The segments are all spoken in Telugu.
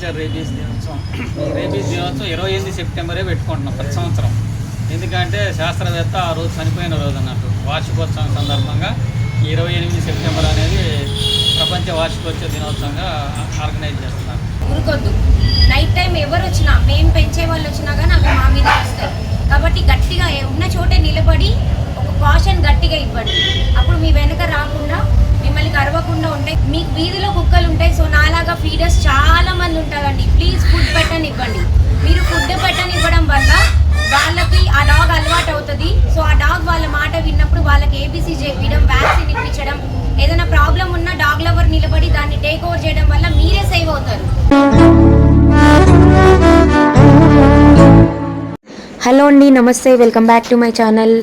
ప్రపంచ రేబీస్ దినోత్సవం. ఈ రేబీస్ దినోత్సవం ఇరవై ఎనిమిది సెప్టెంబరే పెట్టుకుంటున్నాం ప్రతి సంవత్సరం. ఎందుకంటే శాస్త్రవేత్త ఆ రోజు చనిపోయిన రోజు అన్నట్టు వార్షికోత్సవం సందర్భంగా ఇరవై ఎనిమిది సెప్టెంబర్ అనేది ప్రపంచ వార్షికోత్సవ దినోత్సవంగా ఆర్గనైజ్ చేస్తున్నారు. ఊరుకొద్దు. నైట్ టైం ఎవరు వచ్చినా మేము పెంచే వాళ్ళు వచ్చినా కానీ అవి మా మీద వస్తాయి. కాబట్టి గట్టిగా ఉన్న చోటే నిలబడి ఒక పాషన్ గట్టిగా ఇవ్వండి. అప్పుడు మీ వెనక రాకుండా మిమ్మల్ని కరవకుండా ఉంటాయి మీకు వీధిలో కుక్కలు ఉంటాయి సో నాలాగా ఫీడర్స్ చాలా మంది ఉంటారండి. ప్లీజ్ ఫుడ్ పెట్టనివ్వండి. మీరు ఫుడ్ పెట్టనివ్వడం వల్ల వాళ్ళకి ఆ డాగ్ అలవాటు అవుతుంది. సో ఆ డాగ్ వాళ్ళ మాట విన్నప్పుడు వాళ్ళకి ఏబీసీ చేపించడం వ్యాక్సిన్ ఇప్పించడం ఏదైనా ప్రాబ్లం ఉన్నా డాగ్ లవర్ నిలబడి దాన్ని టేక్ ఓవర్ చేయడం వల్ల మీరే సేవ్ అవుతారు. హలో అండి నమస్తే welcome back to my channel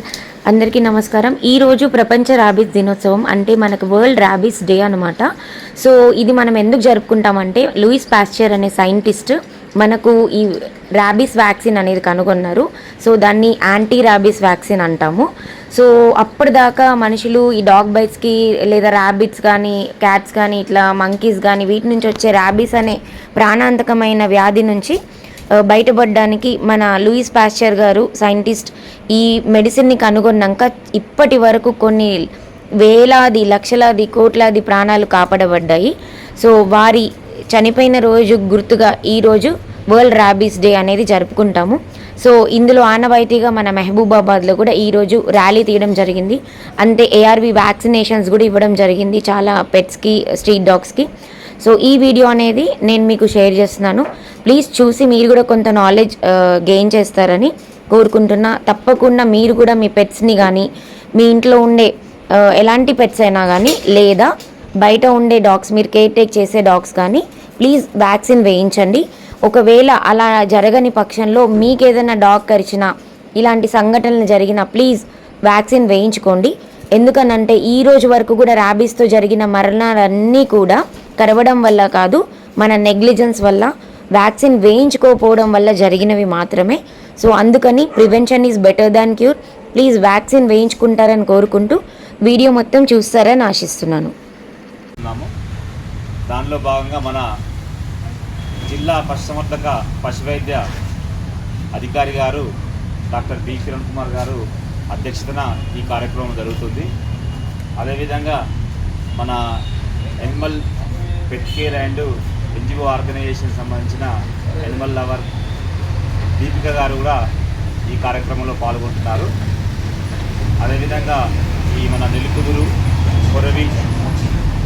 అందరికీ నమస్కారం. ఈరోజు ప్రపంచ ర్యాబిస్ దినోత్సవం అంటే మనకు వరల్డ్ ర్యాబిస్ డే అనమాట సో ఇది మనం ఎందుకు జరుపుకుంటామంటే లూయిస్ పాస్చర్ అనే సైంటిస్ట్ మనకు ఈ ర్యాబిస్ వ్యాక్సిన్ అనేది కనుగొన్నారు. సో దాన్ని యాంటీ ర్యాబిస్ వ్యాక్సిన్ అంటాము. సో అప్పటిదాకా మనుషులు ఈ డాగ్ బైట్స్కి లేదా ర్యాబిట్స్ కానీ క్యాట్స్ కానీ ఇట్లా మంకీస్ కానీ వీటి నుంచి వచ్చే ర్యాబిస్ అనే ప్రాణాంతకమైన వ్యాధి నుంచి బయటపడడానికి మన లూయిస్ పాస్చర్ గారు సైంటిస్ట్ ఈ మెడిసిన్ని కనుగొన్నాక ఇప్పటి వరకు కొన్ని వేలాది లక్షలాది కోట్లాది ప్రాణాలు కాపాడబడ్డాయి. సో వారి చనిపోయిన రోజు గుర్తుగా ఈరోజు వరల్డ్ ర్యాబీస్ డే అనేది జరుపుకుంటాము. సో ఇందులో ఆనవాయితీగా మన మహబూబాబాద్లో కూడా ఈరోజు ర్యాలీ తీయడం జరిగింది. అంతే ఏఆర్వి వ్యాక్సినేషన్స్ కూడా ఇవ్వడం జరిగింది చాలా పెట్స్కి స్ట్రీట్ డాగ్స్కి. సో ఈ వీడియో అనేది నేను మీకు షేర్ చేస్తున్నాను. ప్లీజ్ చూసి మీరు కూడా కొంత నాలెడ్జ్ గెయిన్ చేస్తారని కోరుకుంటున్నా. తప్పకుండా మీరు కూడా మీ పెట్స్ని కానీ మీ ఇంట్లో ఉండే ఎలాంటి పెట్స్ అయినా కానీ లేదా బయట ఉండే డాగ్స్ మీరు కేర్ టేక్ చేసే డాగ్స్ కానీ ప్లీజ్ వ్యాక్సిన్ వేయించండి. ఒకవేళ అలా జరగని పక్షంలో మీకు ఏదైనా డాగ్ కరిచినా ఇలాంటి సంఘటనలు జరిగినా ప్లీజ్ వ్యాక్సిన్ వేయించుకోండి. ఎందుకనంటే ఈ రోజు వరకు కూడా ర్యాబీస్తో జరిగిన మరణాలన్నీ కూడా కరవడం వల్ల కాదు మన నెగ్లిజెన్స్ వల్ల వ్యాక్సిన్ వేయించుకోకపోవడం వల్ల జరిగినవి మాత్రమే. సో అందుకని prevention is better than cure please vaccine వేయించుకుంటారని కోరుకుంటూ వీడియో మొత్తం చూస్తారని ఆశిస్తున్నాను. ఉన్నాము. దానిలో భాగంగా మన జిల్లా పశుసంవర్ధక పశువైద్య అధికారి గారు డాక్టర్ బి కిరణ్ కుమార్ గారు అధ్యక్షతన ఈ కార్యక్రమం జరుగుతుంది. అదేవిధంగా మన animal pet care and NGO organisation సంబంధించిన ఎనిమల్ లవర్ దీపిక గారు కూడా ఈ కార్యక్రమంలో పాల్గొంటున్నారు. అదేవిధంగా ఈ మన నెల్లికుదురు కొరవి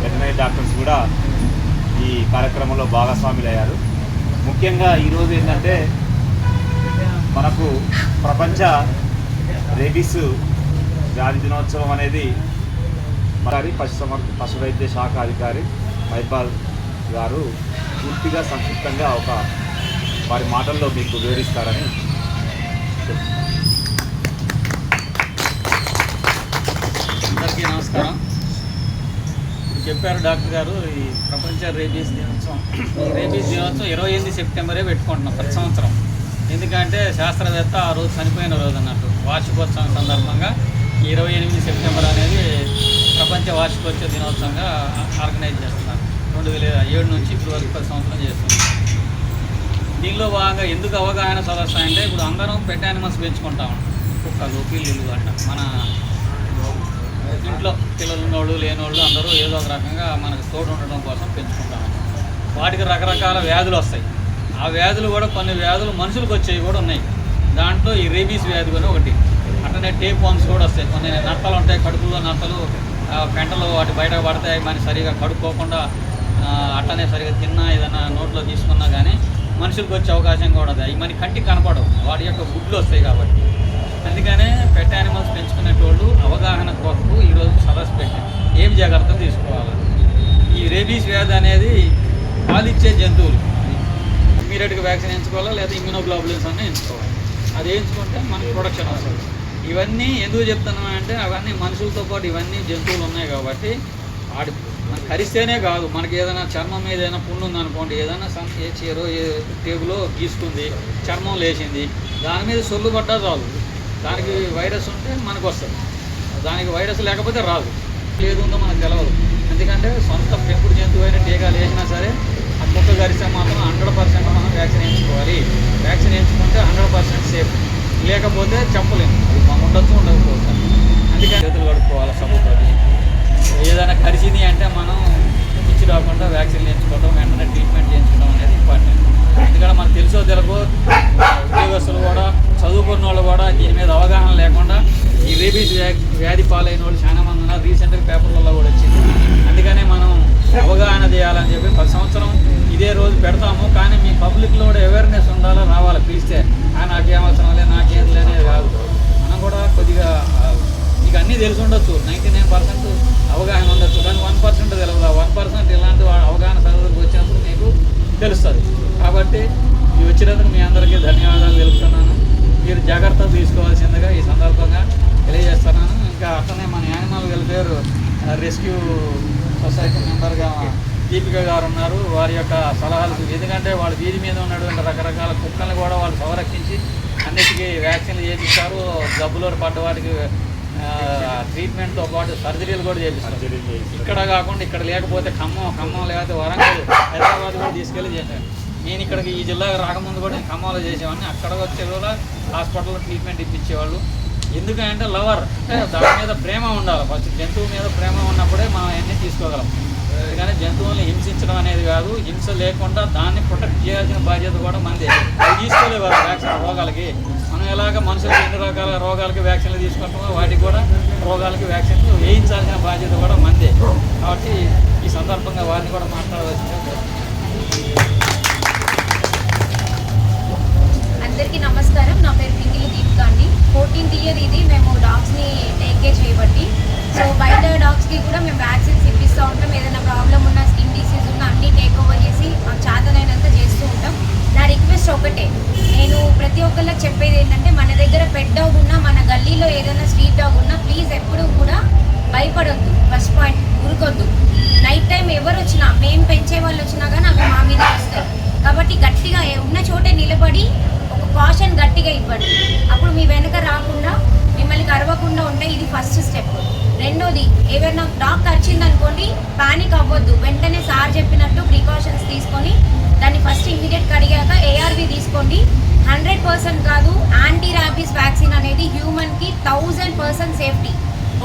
వెటనరీ డాక్టర్స్ కూడా ఈ కార్యక్రమంలో భాగస్వాములు అయ్యారు ముఖ్యంగా ఈరోజు ఏంటంటే మనకు ప్రపంచ రేబీస్ వ్యాధి దినోత్సవం అనేది మరి పశు సమర్ పశు వైద్య శాఖ అధికారి మైపాల్ గారు పూర్తిగా సంక్షిప్తంగా ఒక వారి మాటల్లో మీకు వివరిస్తారని అందరికీ నమస్కారం. చెప్పారు డాక్టర్ గారు ఈ ప్రపంచ రేబీస్ దినోత్సవం. ఈ రేబీస్ దినోత్సవం ఇరవై ఎనిమిది సెప్టెంబరే పెట్టుకుంటున్నాం ప్రతి సంవత్సరం. ఎందుకంటే శాస్త్రవేత్త ఆ రోజు చనిపోయిన రోజు అన్నట్టు వార్షికోత్సవం సందర్భంగా ఈ ఇరవై ఎనిమిది సెప్టెంబర్ అనేది ప్రపంచ వార్షికోత్సవ దినోత్సవంగా ఆర్గనైజ్ చేస్తున్నారు. రెండు వేల ఏడు నుంచి ఇప్పుడు వరకు పది సంవత్సరం చేస్తున్నాం. దీనిలో భాగంగా ఎందుకు అవగాహన సదస్సు అంటే ఇప్పుడు అందరం పెట్ యానిమల్స్ పెంచుకుంటాం కుక్కలు పిల్లులు అంట మన ఇంట్లో పిల్లలు ఉన్నోళ్ళు లేనోళ్ళు అందరూ ఏదో ఒక రకంగా మనకు తోడు ఉండడం కోసం పెంచుకుంటాం వాటికి రకరకాల వ్యాధులు వస్తాయి. ఆ వ్యాధులు కూడా కొన్ని వ్యాధులు మనుషులకు వచ్చేవి కూడా ఉన్నాయి. దాంట్లో ఈ రేబీస్ వ్యాధి కూడా ఒకటి. అట్లనే టేప్ వామ్స్ కూడా వస్తాయి. కొన్ని నట్టలు ఉంటాయి కడుపులో నట్టలు ఆ, పెంటలు వాటి బయట పడతాయి మన సరిగా కడుక్కోకుండా అట్టనే అట్లనే సరిగా తిన్నా ఏదైనా నోట్లో తీసుకున్నా కానీ మనుషులకు వచ్చే అవకాశం కూడా ఉంది మన కంటికి కనపడవు. వాటి యొక్క గుడ్లు వస్తాయి కాబట్టి. అందుకనే పెట్ యానిమల్స్ పెంచుకునేటోళ్ళు అవగాహన కొరకు ఈరోజు సదస్సు పెట్టాం ఏం జాగ్రత్తలు తీసుకోవాలి? ఈ రేబీస్ వ్యాధి అనేది పాలిచ్చే జంతువులు. ఇమీడియట్గా వ్యాక్సిన్ ఎంచుకోవాలా? లేదా ఇమ్యూనోగ్లోబులిన్స్ అన్నీ ఎంచుకోవాలి. అది వేయించుకుంటే మనకి ప్రొడక్షన్ వస్తుంది. ఇవన్నీ ఎందుకు చెప్తున్నామంటే అవన్నీ మనుషులతో పాటు ఇవన్నీ జంతువులు ఉన్నాయి కాబట్టి వాడి మనకి కరిస్తేనే కాదు మనకి ఏదైనా చర్మం మీద ఏదైనా పుండు ఉందనుకోండి ఏదైనా సమ్ ఏ చీరో ఏ టేబులో గీసుకుంది చర్మం లేచింది దాని మీద సొల్లు పడ్డా రాదు దానికి వైరస్ ఉంటే మనకు వస్తుంది దానికి వైరస్ లేకపోతే రాదు. లేదు ఉందో మనకు తెలియదు ఎందుకంటే సొంత పెంపుడు జంతువు అయిన టీకాలు వేసినా సరే ఆ కుక్క గరిస్తే మాత్రం హండ్రెడ్ పర్సెంట్ మనం వ్యాక్సిన్ వేయించుకోవాలి వ్యాక్సిన్ వేయించుకుంటే హండ్రెడ్ పర్సెంట్ సేఫ్. లేకపోతే చెప్పలేము. అది మనం ఉండొచ్చు ఉండకపోవచ్చు. అందుకని చేతులు కడుక్కోవాలి సబ్బుతోటి ఏదైనా కరిచింది అంటే మనం పిచ్చి రాకుండా వ్యాక్సిన్ చేయించుకోవడం వెంటనే ట్రీట్మెంట్ చేయించుకోవడం అనేది ఇంపార్టెంట్. ఎందుకంటే మనకు తెలుసో తెలుగు ఉద్యోగస్తులు కూడా చదువుకున్న వాళ్ళు కూడా దీని మీద అవగాహన లేకుండా ఈ రేబీస్ వ్యా- వ్యాధి పాలైన వాళ్ళు చాలా మంది ఉన్నారు. రీసెంట్గా పేపర్లలో కూడా వచ్చింది. అందుకనే మనం అవగాహన చేయాలని చెప్పి ప్రతి సంవత్సరం ఇదే రోజు పెడతాము. కానీ మీ పబ్లిక్లో కూడా అవేర్నెస్ ఉండాలి రావాలి? పిలిస్తే "ఆ, నాకేం అవసరం లేదు నాకేం లేదు కాదు. మనం కూడా కొద్దిగా మీకు అన్నీ తెలిసి ఉండొచ్చు. నైంటీ నైన్ పర్సెంట్ అవగాహన ఉండొచ్చు. కానీ వన్ పర్సెంట్ తెలియదు వన్ పర్సెంట్ ఇలాంటి వా- అవగాహన సదస్సులకు వచ్చినప్పుడు మీకు తెలుస్తుంది. కాబట్టి ఈ వచ్చినందుకు మీ అందరికీ ధన్యవాదాలు తెలుపుతున్నాను. మీరు జాగ్రత్త తీసుకోవాల్సిందిగా ఈ సందర్భంగా తెలియజేస్తున్నాను. ఇంకా అతనే మన యానిమల్ వెల్ఫేర్ రెస్క్యూ సొసైటీ మెంబర్గా దీపిక గారు ఉన్నారు. వారి యొక్క సలహాలు ఎందుకంటే వాళ్ళ వీధి మీద ఉన్నటువంటి రకరకాల కుక్కల్ని కూడా వాళ్ళు సంరక్షించి అన్నిటికీ వ్యాక్సిన్లు చేపిస్తారు. జబ్బులో పడ్డ వాటికి ట్రీట్మెంట్తో పాటు సర్జరీలు కూడా చేపిస్తారు. ఇక్కడ కాకుండా ఇక్కడ లేకపోతే ఖమ్మం ఖమ్మం లేకపోతే వరంగల్ హైదరాబాద్ కూడా తీసుకెళ్ళి చేశాను నేను ఇక్కడికి ఈ జిల్లాకి రాకముందు కూడా నేను ఖమ్మంలో చేసేవాడిని. అక్కడ వచ్చే కూడా హాస్పిటల్లో ట్రీట్మెంట్ ఇప్పించేవాళ్ళు. ఎందుకంటే లవర్ అంటే దాని మీద ప్రేమ ఉండాలి. ఫస్ట్ జంతువు మీద ప్రేమ ఉన్నప్పుడే మనం అవన్నీ తీసుకోగలం. కానీ జంతువుల్ని హింసించడం అనేది కాదు. హింస లేకుండా దాన్ని ప్రొటెక్ట్ చేయాల్సిన బాధ్యత కూడా మంది అవి వ్యాక్సిన్ రోగాలకి. మనం ఎలాగ మనుషులకి ఎన్ని రకాల రోగాలకి వ్యాక్సిన్లు తీసుకుంటామో వాటికి కూడా రోగాలకి వ్యాక్సిన్లు వేయించాల్సిన బాధ్యత కూడా మంది కాబట్టి ఈ సందర్భంగా వారిని కూడా మాట్లాడవలసిందిగా ప్రతి చెప్పేది ఏంటంటే మన దగ్గర పెట్ డాగ్ ఉన్నా మన గల్లీలో ఏదైనా స్ట్రీట్ డాగ్ ఉన్నా ప్లీజ్ ఎప్పుడూ కూడా భయపడొద్దు ఫస్ట్ పాయింట్ ఉరుకొద్దు. నైట్ టైం ఎవరు వచ్చినా మేము పెంచే వాళ్ళు వచ్చినా కానీ అవి మా మీద వస్తారు కాబట్టి గట్టిగా ఉన్న చోటే నిలబడి ఒక కాషన్ గట్టిగా ఇవ్వండి. అప్పుడు మీ వెనక రాకుండా మిమ్మల్ని కరవకుండా ఉంటే ఇది ఫస్ట్ స్టెప్. రెండోది ఏదైనా డాగ్ కరిచింది అనుకోండి పానిక్ అవ్వద్దు. వెంటనే సార్ చెప్పినట్టు ప్రికాషన్స్ తీసుకొని దాన్ని ఫస్ట్ ఇమీడియట్ కడిగాక ఏఆర్వి తీసుకోండి. హండ్రెడ్ పర్సెంట్ కాదు యాంటీ ర్యాబీస్ వ్యాక్సిన్ అనేది హ్యూమన్కి థౌజండ్ పర్సెంట్ సేఫ్టీ.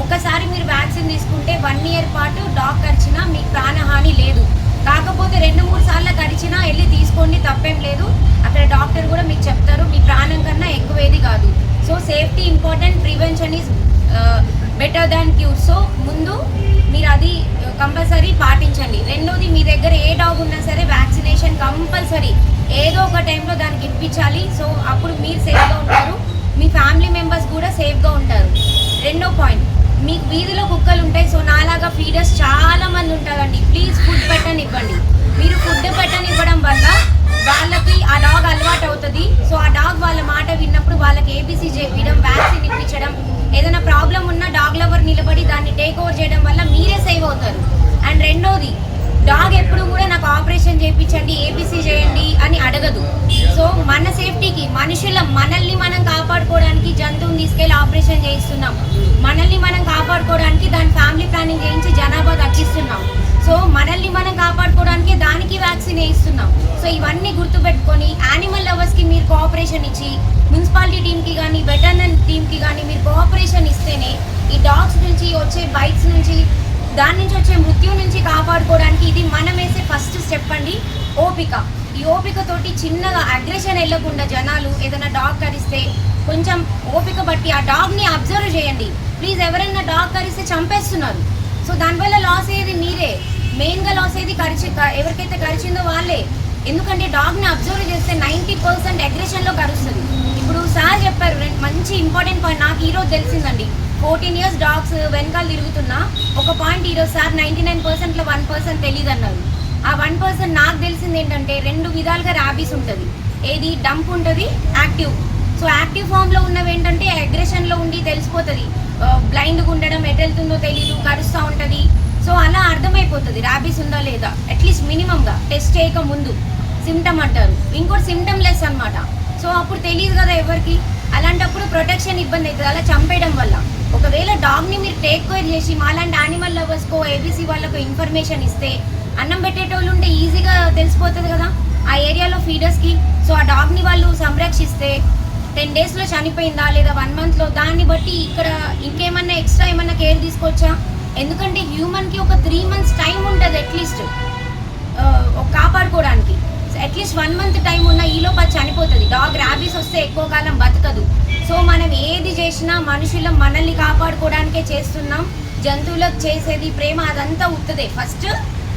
ఒక్కసారి మీరు వ్యాక్సిన్ తీసుకుంటే వన్ ఇయర్ పాటు డాగ్ కరిచినా మీకు ప్రాణహాని లేదు. కాకపోతే రెండు మూడు సార్లు కరిచినా వెళ్ళి తీసుకోండి తప్పేం లేదు. అక్కడ డాక్టర్ కూడా మీకు చెప్తారు మీ ప్రాణం కన్నా ఎక్కువేది కాదు. So safety important prevention is better than cure. So ముందు మీరు అది కంపల్సరీ పాటించండి. రెండోది మీ దగ్గర ఏ డాగ్ ఉన్నా సరే వ్యాక్సిన్ వ్యాక్సినేషన్ కంపల్సరీ. ఏదో ఒక టైంలో దానికి ఇప్పించాలి సో అప్పుడు మీరు సేఫ్గా ఉంటారు. మీ ఫ్యామిలీ మెంబర్స్ కూడా సేఫ్గా ఉంటారు. రెండో పాయింట్. మీకు వీధిలో కుక్కలు ఉంటాయి. సో నాలాగా ఫీడర్స్ చాలా మంది ఉంటారండి. ప్లీజ్ ఫుడ్ పెట్టనివ్వండి. మీరు ఫుడ్ పెట్టనివ్వడం వల్ల వాళ్ళకి ఆ డాగ్ అలవాటు అవుతుంది. సో ఆ డాగ్ వాళ్ళ మాట విన్నప్పుడు వాళ్ళకి ఏబీసీ చేపించడం వ్యాక్సిన్ ఇప్పించడం ఏదైనా ప్రాబ్లం ఉన్నా డాగ్ లవర్ నిలబడి దాన్ని టేక్ ఓవర్ చేయడం వల్ల మీరే సేవ్ అవుతారు. అండ్ రెండోది డాగ్ ఎప్పుడు కూడా నాకు ఆపరేషన్ చేయించండి ఏబీసీ చేయండి అని అడగదు. సో మన సేఫ్టీకి మనుషుల మనల్ని మనం కాపాడుకోవడానికి జంతువుని తీసుకెళ్ళి ఆపరేషన్ చేయిస్తున్నాం. మనల్ని మనం కాపాడుకోవడానికి దాని ఫ్యామిలీ ప్లానింగ్ చేయించి జనాభా తగ్గిస్తున్నాం. సో మనల్ని మనం కాపాడుకోవడానికి దానికి వ్యాక్సిన్ వేయిస్తున్నాం. సో ఇవన్నీ గుర్తుపెట్టుకొని యానిమల్ లవర్స్కి మీరు కోఆపరేషన్ ఇచ్చి మున్సిపాలిటీ టీంకి కానీ వెటర్నరీ టీంకి కానీ మీరు కోఆపరేషన్ ఇస్తేనే ఈ డాగ్స్ నుంచి వచ్చే బైక్స్ నుంచి దాని నుంచి వచ్చే మృత్యు నుంచి కాపాడుకోవడానికి ఇది మనం వేసే ఫస్ట్ స్టెప్ అండి. ఓపిక. ఈ ఓపిక తోటి చిన్నగా అగ్రెషన్ వెళ్ళకుండా జనాలు ఏదైనా డాగ్ కరిస్తే కొంచెం ఓపిక బట్టి ఆ డాగ్ని అబ్జర్వ్ చేయండి. ప్లీజ్ ఎవరైనా డాగ్ కరిస్తే చంపేస్తున్నారు. సో దానివల్ల లాస్ అయ్యేది మీరే. మెయిన్గా లాస్ అయ్యేది కరిచి ఎవరికైతే కరిచిందో వాళ్ళే. ఎందుకంటే డాగ్ని అబ్జర్వ్ చేస్తే నైంటీ పర్సెంట్ అగ్రెషన్లో కరుస్తుంది. ఇప్పుడు సార్ చెప్పారు మంచి ఇంపార్టెంట్ పాయింట్ నాకు ఈరోజు తెలిసిందండి. ఫోర్టీన్ ఇయర్స్ డాగ్స్ వెనకాల తిరుగుతున్నా ఒక పాయింట్ ఈరోజు సార్ నైంటీ నైన్ పర్సెంట్లో వన్ పర్సెంట్ తెలియదు అన్నారు ఆ వన్ పర్సెంట్ నాకు తెలిసింది ఏంటంటే రెండు విధాలుగా ర్యాబీస్ ఉంటుంది. ఏది డంప్ ఉంటుంది యాక్టివ్. సో యాక్టివ్ ఫామ్లో ఉన్నవి ఏంటంటే అగ్రెషన్లో ఉండి తెలిసిపోతుంది. బ్లైండ్గా ఉండడం ఎటు వెళ్తుందో తెలియదు కరుస్తూ ఉంటుంది. సో అలా అర్థమైపోతుంది ర్యాబీస్ ఉందా లేదా? అట్లీస్ట్ మినిమంగా టెస్ట్ చేయక ముందు. సిమ్టమ్ అంటారు. ఇంకోటి సిమ్టమ్ లెస్ అన్నమాట. సో అప్పుడు తెలియదు కదా ఎవరికి? అలాంటప్పుడు ప్రొటెక్షన్ ఇబ్బంది అవుతుంది. అలా చంపేయడం వల్ల. ఒకవేళ డాగ్ని మీరు టేక్ కేర్ చేసి మాలాంటి యానిమల్ లవర్స్కో ఏబీసీ వాళ్ళకు ఇన్ఫర్మేషన్ ఇస్తే అన్నం పెట్టేటోళ్ళు ఉంటే ఈజీగా తెలిసిపోతుంది కదా? ఆ ఏరియాలో ఫీడర్స్కి సో ఆ డాగ్ని వాళ్ళు సంరక్షిస్తే టెన్ డేస్లో చనిపోయిందా లేదా వన్ మంత్లో దాన్ని బట్టి ఇక్కడ ఇంకేమన్నా ఎక్స్ట్రా ఏమన్నా కేర్ తీసుకోవచ్చా ఎందుకంటే హ్యూమన్కి ఒక త్రీ మంత్స్ టైం ఉంటుంది అట్లీస్ట్ కాపాడుకోవడానికి. At least one month time ఉన్న ఈలోపు అది చనిపోతుంది. డాగ్ ర్యాబీస్ వస్తే ఎక్కువ కాలం బతకదు. సో మనం ఏది చేసినా మనుషులు మనల్ని కాపాడుకోవడానికే చేస్తున్నాం. జంతువులకు చేసేది ప్రేమ అదంతా ఉత్తదే. ఫస్ట్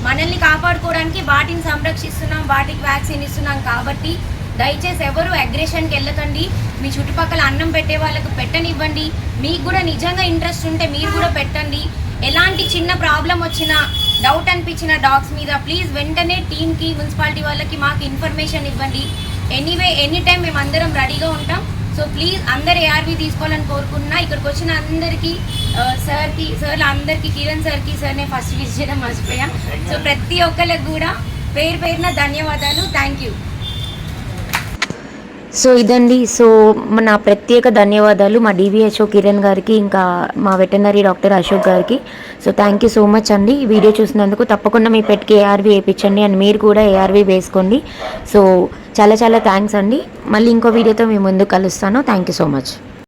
మనల్ని కాపాడుకోవడానికి వాటిని సంరక్షిస్తున్నాం వాటికి వ్యాక్సిన్ ఇస్తున్నాం కాబట్టి దయచేసి ఎవరు అగ్రెషన్కి వెళ్ళకండి. మీ చుట్టుపక్కల అన్నం పెట్టే వాళ్ళకు పెట్టనివ్వండి. మీకు కూడా నిజంగా ఇంట్రెస్ట్ ఉంటే మీరు కూడా పెట్టండి. ఎలాంటి చిన్న ప్రాబ్లం వచ్చినా డౌట్ అనిపించిన డాగ్స్ మీద ప్లీజ్ వెంటనే టీమ్కి మున్సిపాలిటీ వాళ్ళకి మాకు ఇన్ఫర్మేషన్ ఇవ్వండి. ఎనీవే ఎనీ టైం మేము అందరం రెడీగా ఉంటాం. సో ప్లీజ్ అందరు ఏఆర్వి తీసుకోవాలని కోరుకున్నా ఇక్కడికి వచ్చిన అందరికీ సార్కి సార్లు అందరికీ కిరణ్ సార్కి సార్ ఫస్ట్ విజ్ చేయడం మర్చిపోయా. సో ప్రతి ఒక్కరికి కూడా పేరు పేరున ధన్యవాదాలు. థ్యాంక్ యూ సో ఇదండి. సో నా ప్రత్యేక ధన్యవాదాలు మా డివిహెచ్ఓ కిరణ్ గారికి ఇంకా మా వెటనరీ డాక్టర్ అశోక్ గారికి. So thank you so much అండి. ఈ వీడియో చూసినందుకు తప్పకుండా మీ పెట్కి ఏఆర్వి వేయించండి అండ్ మీరు కూడా ఏఆర్వి వేసుకోండి. సో చాలా చాలా థ్యాంక్స్ అండి. మళ్ళీ ఇంకో వీడియోతో మీ ముందు కలుస్తాను. Thank you so much.